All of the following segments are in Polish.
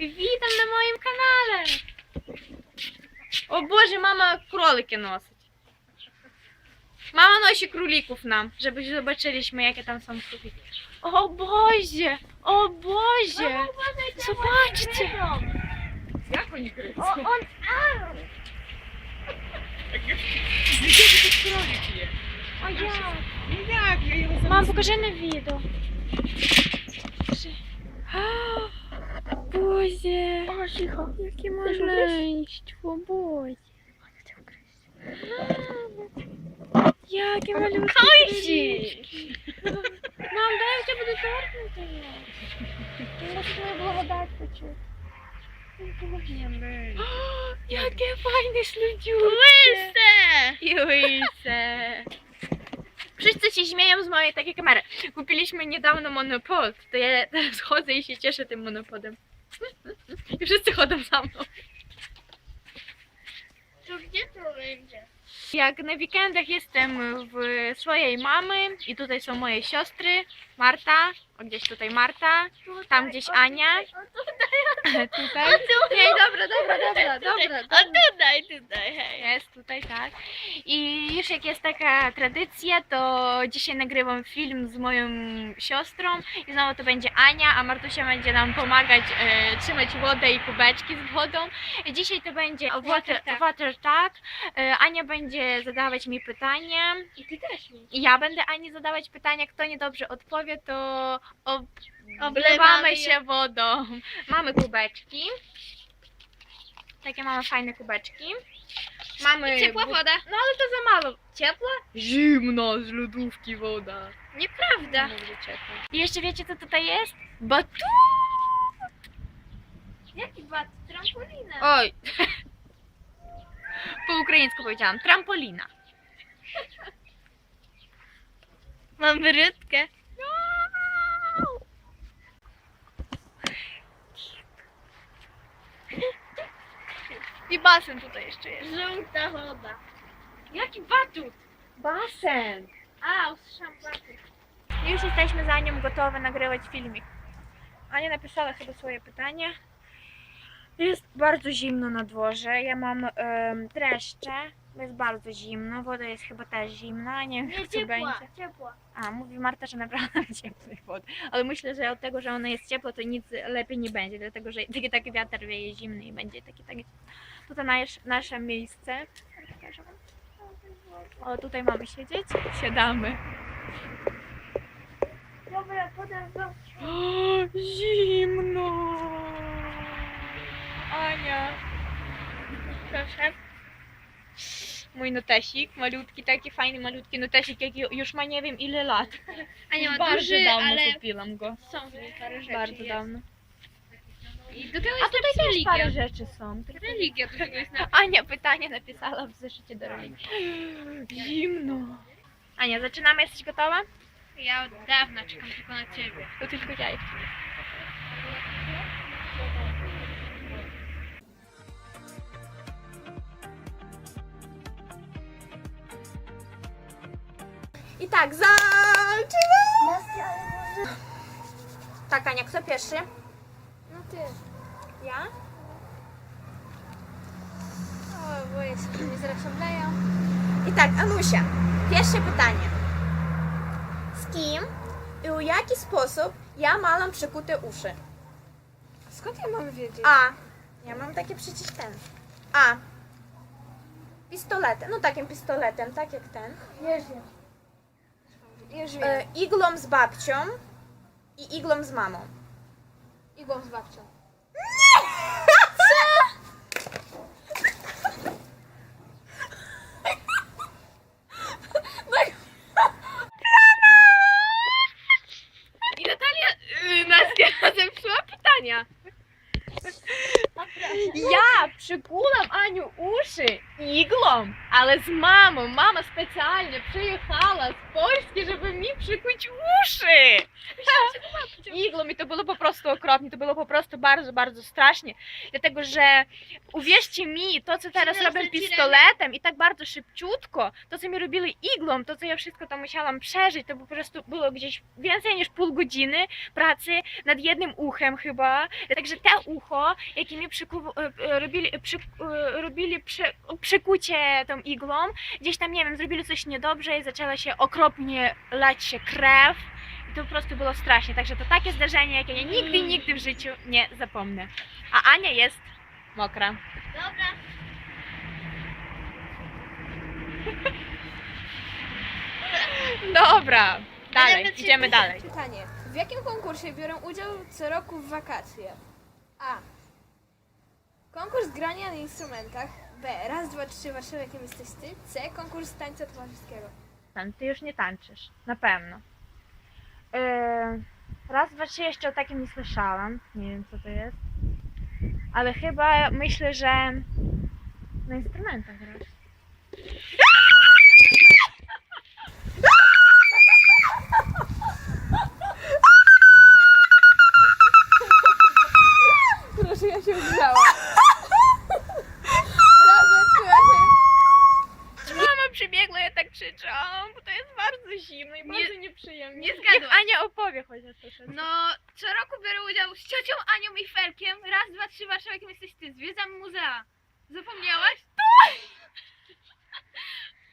Вітам на моєму каналі. О боже, мама кролики носить. Мама носить кроликів нам, щоб побачили, як я там сам купить. О боже, о боже. Побачите. Як вони кричать? О, он ау. кролик є? А як? Ну як я його Мам, покажи на відео. Покажи. А, Боже, яке маленьство, Боже. Яке малюсеньке. крилечки. Мам, дай я тебе буду торкнути. Я можу твою благодать почути. Яке файне слюдюще. I łyse. Wszyscy się śmieją z mojej takiej kamery. Kupiliśmy niedawno monopod. To ja teraz chodzę i się cieszę tym monopodem. I wszyscy chodzą za mną. To gdzie to będzie? Jak na weekendach jestem w swojej mamy i tutaj są moje siostry, Marta, o gdzieś tutaj Marta, tam gdzieś Ania, O tutaj, tutaj. Nie, dobra, dobra, dobra, dobra, o dobra. tutaj, tutaj, hej. Jest tutaj, tak. I już jak jest taka tradycja, to dzisiaj nagrywam film z moją siostrą i znowu to będzie Ania, a Martusia będzie nam pomagać e, trzymać wodę i kubeczki z wodą. I dzisiaj to będzie water, tak. water tak. E, Ania będzie zadawać mi pytania. I ty też mi. I ja będę Ani zadawać pytania. Kto niedobrze odpowie, to ob- Oblewamy się wodą. Mamy kubeczki. Takie mamy fajne kubeczki. Mamy I ciepła bu- woda. No ale to za mało. Ciepła? Zimno z lodówki woda. Nieprawda. Dobrze ciepła. I jeszcze wiecie co tutaj jest? Batu. Jaki bat? Trampolina. Oj. Po ukraińsku powiedziałam. Trampolina. Mam brudkę. I basen tutaj jeszcze jest. Żółta woda. Jaki batut? Basen. A, usłyszałam batut. Już jesteśmy za nią gotowe nagrywać filmik. Ania napisała chyba swoje pytanie. Jest bardzo zimno na dworze. Ja mam em, dreszcze, jest bardzo zimno. Woda jest chyba też zimna. Nie wiem, Nie, co ciepła, będzie. ciepła. A, mówi Marta, że naprawdę ciepłej wody. Ale myślę, że od tego, że ona jest ciepła, to nic lepiej nie będzie, dlatego że taki, taki wiatr wieje zimny i będzie taki, taki. Tutaj nasz, nasze miejsce. O, tutaj mamy siedzieć. Siadamy. Dobra, podam wam. O, zimno! Ania. Proszę. Mój notesik, malutki, taki fajny malutki notesik, jaki już ma nie wiem ile lat. Ania ma Bardzo duży, dawno ale kupiłam go. są w nim parę rzeczy. Bardzo jest. dawno. I do tego A jest tutaj też religia. parę rzeczy są. Religia do tego jest na... Ania pytanie napisała w zeszycie do religii. Zimno. Ania, zaczynamy? Jesteś gotowa? Ja od dawna czekam tylko na ciebie. To tylko ja jeszcze. I tak, zaczynamy! Tak, Ania, kto pierwszy? No ty. Ja? O, boję się, że mnie zaraz obleją. I tak, Anusia, pierwsze pytanie. Z kim i w jaki sposób ja malam przykute uszy? Skąd ja mam wiedzieć? A. Ja mam takie przecież ten. A. Pistoletem, no takim pistoletem, tak jak ten. Jerzy. Jerzy. E, iglą z babcią i iglą z mamą. Igłą z babcią. I Natalia y, nas zepsuła pytania. Ja przykulam Aniu uszy iglą, ale z mamą. Mama specjalnie przyjechała z Polski, żeby mi przykuć uszy. iglom i to było po prostu okropnie, to było po prostu bardzo, bardzo strasznie. Dlatego, że uwierzcie mi, to co teraz Przyniosę robię ci pistoletem i tak bardzo szybciutko, to co mi robili iglą, to co ja wszystko tam musiałam przeżyć, to po prostu było gdzieś więcej niż pół godziny pracy nad jednym uchem chyba. Także te ucho, jakie mi przyku- e, e, robili, przy, e, robili przy, przykucie tą iglą, gdzieś tam, nie wiem, zrobili coś niedobrze i zaczęła się okropnie lać się krew. To po prostu było strasznie. Także to takie zdarzenie, jakie ja nigdy, nigdy w życiu nie zapomnę. A Ania jest mokra. Dobra. Dobra, dalej, Ale idziemy dalej. Pytanie. W jakim konkursie biorą udział co roku w wakacje? A. Konkurs grania na instrumentach. B. Raz, dwa, trzy, Warszawa, jakim jesteś ty? C. Konkurs tańca towarzyskiego. Tam, ty już nie tańczysz, na pewno. Yy, raz, dwa, trzy jeszcze o takim nie słyszałam. Nie wiem, co to jest. Ale chyba myślę, że na instrumentach grasz. Proszę, ja się udziałam. Raz, dwa, trzy, Warszawa. Mama przybiegła, ja tak krzyczałam, bo to jest bardzo zimno i Nie- bardzo nieprzyjemnie. nie zgadłaś. Niech Ania opowie chociaż troszeczkę. No, co roku biorę udział z ciocią Anią i Felkiem. Raz, dwa, trzy, Warszawa, jakim jesteś ty. Zwiedzam muzea. Zapomniałaś? To!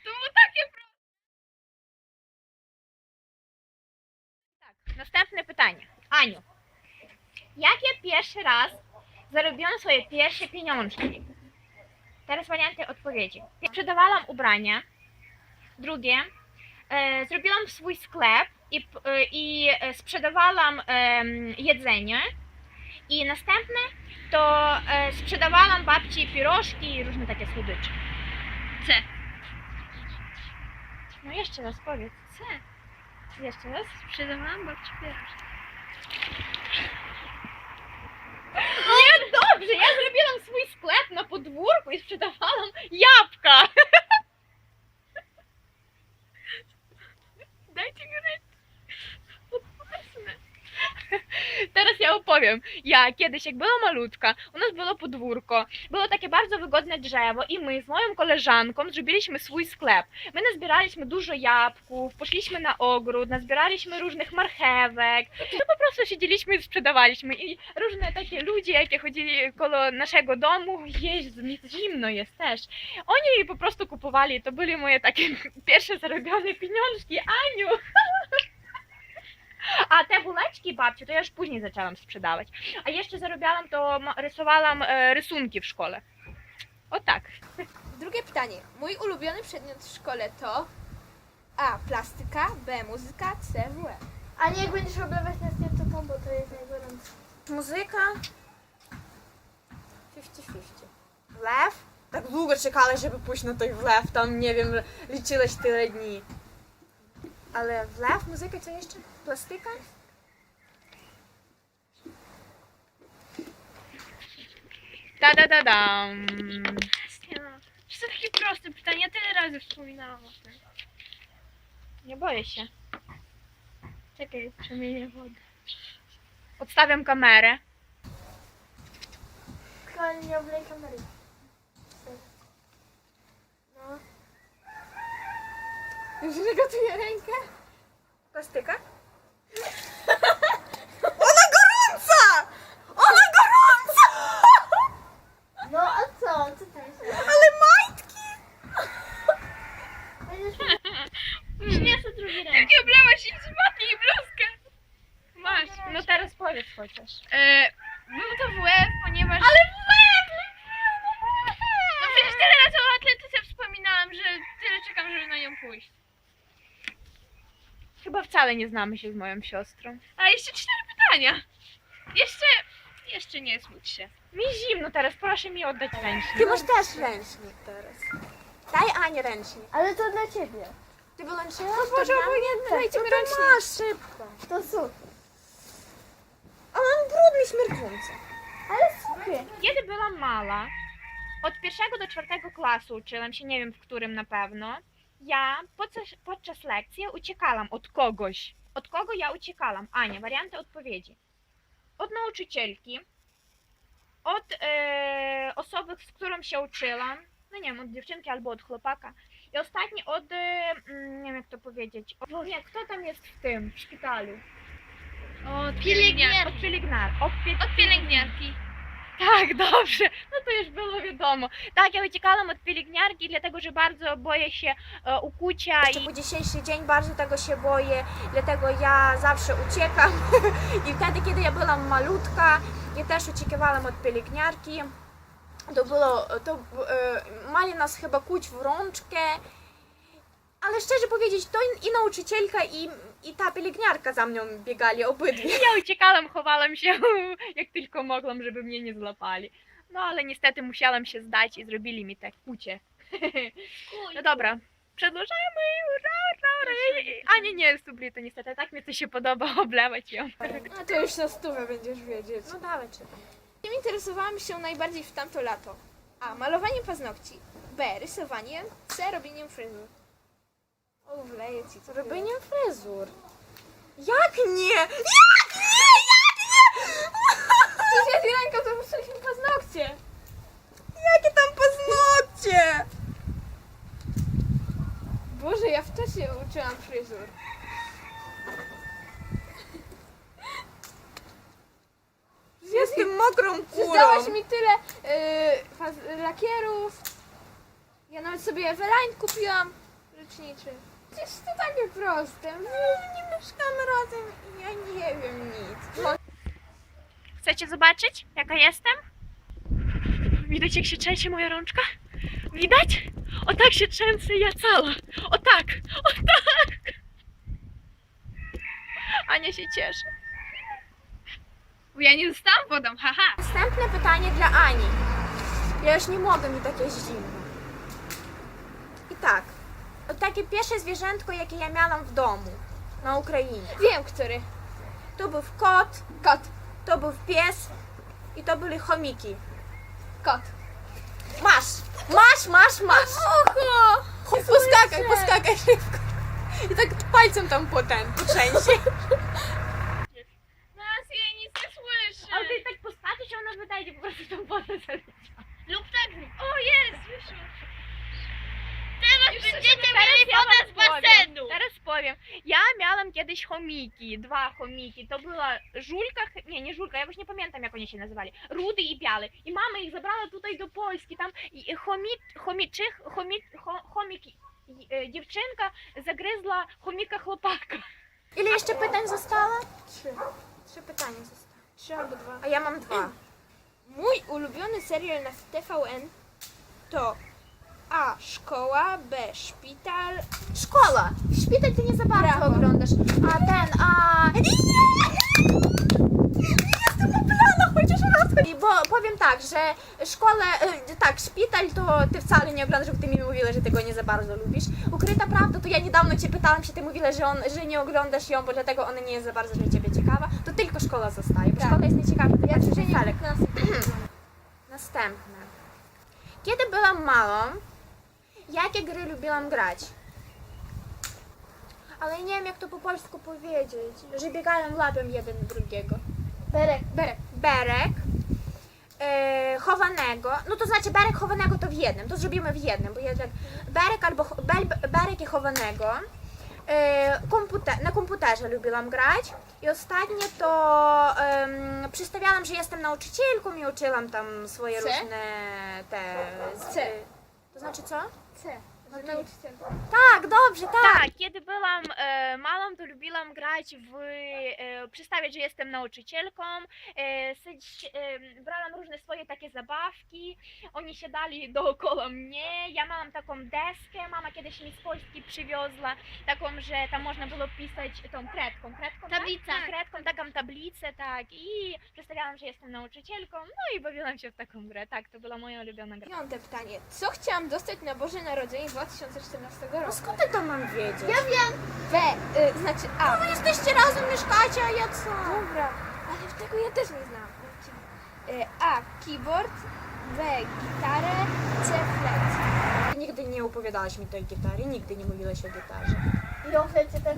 To było takie proste. Tak, następne pytanie. Aniu, jak ja pierwszy raz zarobiłam swoje pierwsze pieniążki? Teraz warianty odpowiedzi. Sprzedawałam ubrania. Drugie, e, zrobiłam swój sklep i, e, i e, sprzedawałam em, jedzenie. I następne to e, sprzedawałam babci pirożki i różne takie słodycze. C. No jeszcze raz powiedz. C. Jeszcze raz. Sprzedawałam babci pierożki. Nie, dobrze, ja zrobiłam swój sklep na podwórku i sprzedawałam jabłka. Dajcie mi rękę. Teraz ja kiedyś, jak była malutka, u nas było podwórko, było takie bardzo wygodne drzewo i my z moją koleżanką zrobiliśmy swój sklep. My nazbieraliśmy dużo jabłków, poszliśmy na ogród, nazbieraliśmy różnych marchewek, no po prostu siedzieliśmy i sprzedawaliśmy i różne takie ludzie, jakie chodzili koło naszego domu, mi zimno jest też. Oni po prostu kupowali, to były moje takie pierwsze zarobione pieniążki, Aniu. A te buleczki babci to ja już później zaczęłam sprzedawać. A jeszcze zarobiłam to ma- rysowałam e, rysunki w szkole. O tak. Drugie pytanie. Mój ulubiony przedmiot w szkole to A. Plastyka, B. Muzyka, C. WF. A nie jak będziesz oblewać nas to bo to jest najgorętsze. Muzyka 50-50. Wlew? Tak długo czekałeś, żeby pójść na tej wlew, tam nie wiem, liczyłeś tyle dni. Ale wlew, muzyka, co jeszcze? Plastyka? Da da da dam. Nie no. To takie proste pytanie. Ja tyle razy wspominałam o tym. Nie boję się. Czekaj, przemienię wodę. Odstawiam kamerę. Kochani, nie oblej kamery. No. Już gotuję rękę. Plastyka? Ona gorąca! Ona gorąca! No a co? Co to jest? Ale majtki! Będziesz... Przyniosę drugi raz. Nie oblałaś i spadnie i bluzkę. Masz. No teraz powiedz chociaż. E, był to WF, ponieważ... Ale WF! No przecież tyle razy o atletyce wspominałam, że tyle czekam, żeby na nią pójść. Chyba wcale nie znamy się z moją siostrą. A jeszcze cztery pytania. Jeszcze... Jeszcze nie smuć się. Mi zimno teraz, proszę mi oddać ręcznik. Ty masz też ręcznik teraz. Daj Anię ręcznik. Ale to dla ciebie. Ty wyłączyłaś? No Boże, obojętnie, dajcie mi no to ręcznik. masz. szybko. To super. A mam brudny, śmierdzący. Ale super. Kiedy byłam mała, od pierwszego do czwartego klasu uczyłam się, nie wiem w którym na pewno, ja podczas, podczas lekcji uciekałam od kogoś. Od kogo ja uciekałam? Ania, warianty odpowiedzi. Od nauczycielki, od e, osoby, z którą się uczyłam, no nie wiem, od dziewczynki albo od chłopaka. I ostatni od, e, mm, nie wiem jak to powiedzieć, o, nie, kto tam jest w tym, w szpitalu? Od Od pielęgniarki. Od, pie- Od pielęgniarki. tak, dobrze. No to już było wiadomo. Tak, ja uciekałam od pielęgniarki, dlatego że bardzo boję się e, ukucia i po dzisiejszy dzień bardzo tego się boję, dlatego ja zawsze uciekam. I wtedy, kiedy ja byłam malutka, ja też uciekałam od pielęgniarki. To było, to e, mali nas chyba kuć w rączkę. Ale szczerze powiedzieć, to i nauczycielka, i, i ta pielęgniarka za mną biegali obydwie. ja uciekałam, chowałam się jak tylko mogłam, żeby mnie nie złapali. No ale niestety musiałam się zdać i zrobili mi tak kucie. No dobra, przedłużamy. Ura, ura, ura. Ania nie jest ublita niestety, tak mi to się podoba oblewać ją. No to już na stówę będziesz wiedzieć. No dawaj, czytam. Czym interesowałam się najbardziej w tamto lato? A. Malowaniem paznokci. B. Rysowaniem. C. Robieniem fryzur. O, wleję ci co Robieniem fryzur. Jak nie? Jak nie? Jak nie? Przecież ja z Irenką to wyszliśmy paznokcie. Jakie tam paznokcie? Boże, ja wcześniej uczyłam fryzur. Jestem mokrą Zdałaś mi tyle yy, faz- lakierów. Ja nawet sobie Eveline kupiłam. Leczniczy. Przecież to takie proste. My nie mieszkamy razem i ja nie wiem nic. Chcecie zobaczyć, jaka jestem? Widać, jak się trzęsie moja rączka? Widać? O tak się trzęsę ja cała. O tak, o tak. Ania się cieszy. Bo ja nie dostałam wodą, haha. Następne pytanie dla Ani. Ja już nie mogę, mi tak jest zimno. Tak, takie pierwsze zwierzętko, jakie ja miałam w domu na Ukrainie. Wiem, który. To był kot. Kot. To był pies. I to były chomiki. Kot. Masz! Masz, masz, masz! Oho! Poskakaj, poskakaj szybko. I tak palcem tam po ten, po trzęsie. Nas jej nic nie słyszy. Ale ty tak postawisz, a ona wydaje po prostu tą wodę Lub tak. O jest, wyszło. Teraz będziecie Teraz mieli ja wodę wam z powiem. basenu. Teraz powiem. Ja miałam kiedyś chomiki, dwa chomiki. To była żulka, ch- nie, nie żulka, ja już nie pamiętam jak oni się nazywali. Rudy i biały. I mama ich zabrała tutaj do Polski. Tam i- i chomi, chomiczych, chomi, cho, chomiki. i, e, Dziewczynka zagryzła chomika chłopaka. Ile jeszcze pytań zostało? Trzy. Trzy pytania zostały. Trzy albo dwa. A ja mam A. Szkoła, B. Szpital. Szkoła! Szpital ty nie za bardzo Brawo. oglądasz. A ten, a... Jestem uplana chociaż raz. I Bo powiem tak, że szkołę, y, tak, szpital to ty wcale nie oglądasz, bo ty mi mówiła, że tego nie za bardzo lubisz. Ukryta prawda, to ja niedawno cię pytałam się, ty mówiła, że, on, że nie oglądasz ją, bo dlatego ona nie jest za bardzo dla ciebie ciekawa. To tylko szkoła zostaje, bo Tak. szkoła jest nieciekawa. Ja codziennie Felek. 15 Następne. Kiedy byłam małą, jakie gry lubiłam grać? Ale nie wiem jak to po polsku powiedzieć, że biegają lapem jeden drugiego. Berek. Berek. Berek. E, chowanego, no to znaczy berek chowanego to w jednym, to zrobimy w jednym, bo ja tak, berek albo bel, berek i chowanego. E, komputer, na komputerze lubiłam grać i ostatnie to em, przedstawiałam, że jestem nauczycielką i uczyłam tam swoje C? różne te... C. To znaczy co? C. Nauczyciel. Tak, dobrze, tak. Tak, kiedy byłam e, malą, to lubiłam grać w, e, przedstawiać, że jestem nauczycielką, e, syć, e, brałam różne swoje takie zabawki, oni siadali dookoła mnie, ja miałam taką deskę, mama kiedyś mi z Polski przywiozła, taką, że tam można było pisać tą kredką, kredką, Tablica. tak? Kredką, taką tablicę, tak, i przedstawiałam, że jestem nauczycielką, no i bawiłam się w taką grę, tak, to była moja ulubiona gra. Piąte pytanie. Co chciałam dostać na Boże Narodzenie 2014 roku? No skąd ty to mam wiedzieć? Ja wiem. B. Y, znaczy A. Wy jesteście razem, mieszkacie, a ja co? Dobra, ale tego ja też nie znam. Y, A. Keyboard. B. Gitarę. C. Flet. Nigdy nie opowiadałaś mi tej gitary, nigdy nie mówiłaś o gitarze. I o flecie też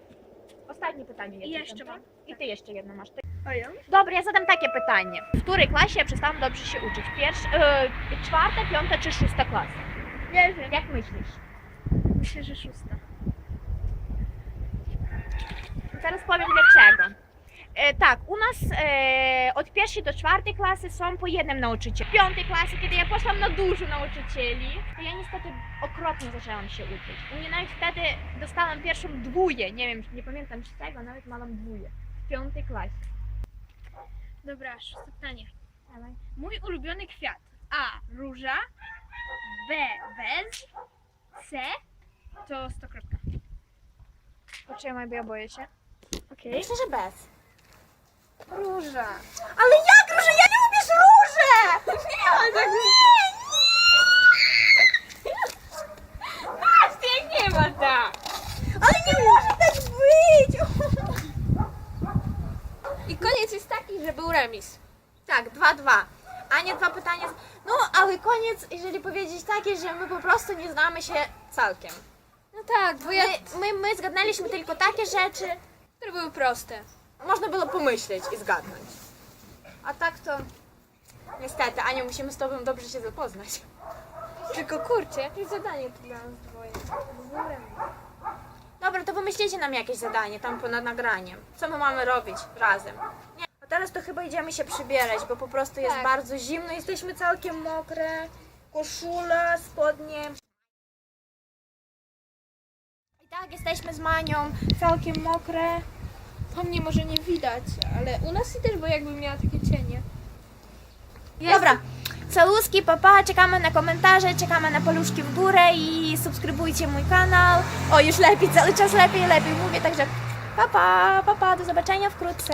Ostatnie pytanie. I jeszcze tam, mam. tak? I ty jeszcze jedno masz. A ja? Dobra, ja zadam takie pytanie. W której klasie ja przestałam dobrze się uczyć? Pierwsza, e, czwarta, piąta czy szósta klasa? Nie wiem. Jak myślisz? Myślę, że szósta. Teraz powiem dlaczego. E, tak, u nas e, od pierwszej do czwartej klasy są po jednym nauczycielu. W piątej klasie, kiedy ja poszłam na dużo nauczycieli, to ja niestety okropnie zaczęłam się uczyć. U mnie nawet wtedy dostałam pierwszą dwóję, nie wiem, nie pamiętam z czego, nawet miałam dwóję. W piątej klasie. Dobra, szóste pytanie. Mój ulubiony kwiat. A. Róża. B. Wez. C. To stokrotka. Poczekaj, bo ja boję się. Okej. Myślę, że bez. Róża. Ale jak róże? Ja nie lubię róże! Nie, ale tak nie, nie! Patrzcie, nie ma tak! Ale nie może tak być! I koniec jest taki, że był remis. Tak, dwa, dwa. Ania, dwa pytania. No, ale koniec, jeżeli powiedzieć takie, że my po prostu nie znamy się całkiem. No tak, bo ja... My, my, my zgadnęliśmy tylko takie rzeczy, Które były proste. Można było pomyśleć i zgadnąć. A tak to... Niestety, Ania, musimy z Tobą dobrze się zapoznać. Tylko kurczę, jakieś zadanie tu dla nas dwoje. Dobra, to wymyślicie nam jakieś zadanie tam ponad nagraniem. Co my mamy robić razem? Nie. A teraz to chyba idziemy się przybierać, bo po prostu jest Tak. bardzo zimno, jesteśmy całkiem mokre. Koszula, spodnie. I tak, jesteśmy z Manią, całkiem mokre. Po mnie może nie widać, ale u nas i też, bo jakby miała takie cienie. Dobra, całuski, papa, czekamy na komentarze, czekamy na paluszki w górę i subskrybujcie mój kanał. O, już lepiej, cały czas lepiej, lepiej mówię, także papa, papa, do zobaczenia wkrótce.